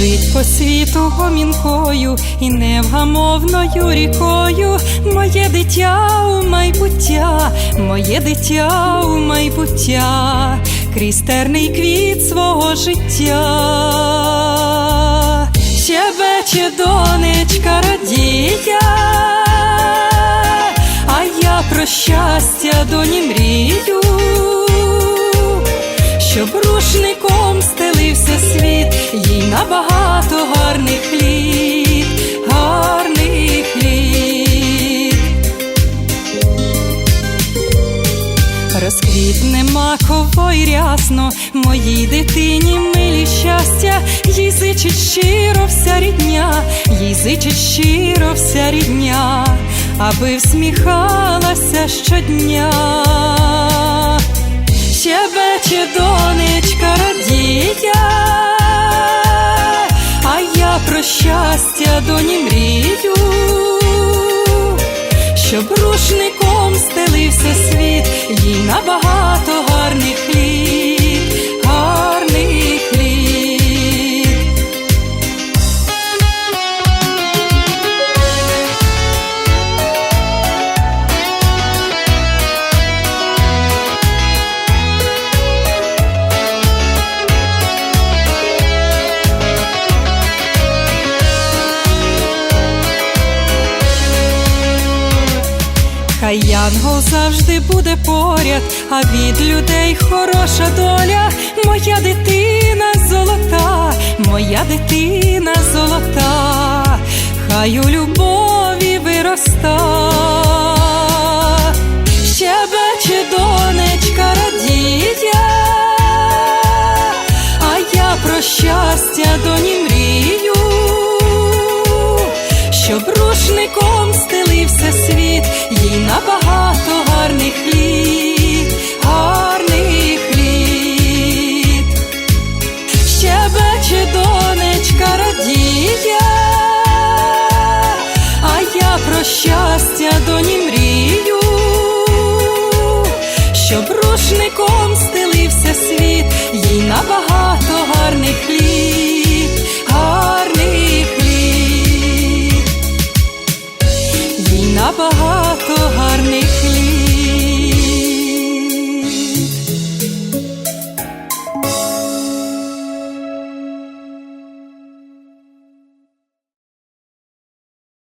Біжить по світу гомінкою і невгамовною рікою, моє дитя у майбуття, моє дитя у майбуття, крізь терний квіт свого життя. Щебече донечка радія, а я про щастя доні мрію щоб рушником стелився світ, їй набагато гарних літ, гарних літ. Розквітне маково й рясно, моїй дитині милі щастя, їй зичить щиро вся рідня, їй зичить щиро вся рідня, аби всміхалася щодня. Щебече донечка радія, про щастя доні мрію, щоб рушником стелився світ, янгол завжди буде поряд, а від людей хороша доля, моя дитина золота, моя дитина золота, хай у любові вироста. Щебече донечка радія, а я про щастя доні мрію щоб рушником стелився світ, про щастя доні мрію, щоб рушником стелився світ, їй набагато гарних літ, гарних літ їй набагато гарних літ.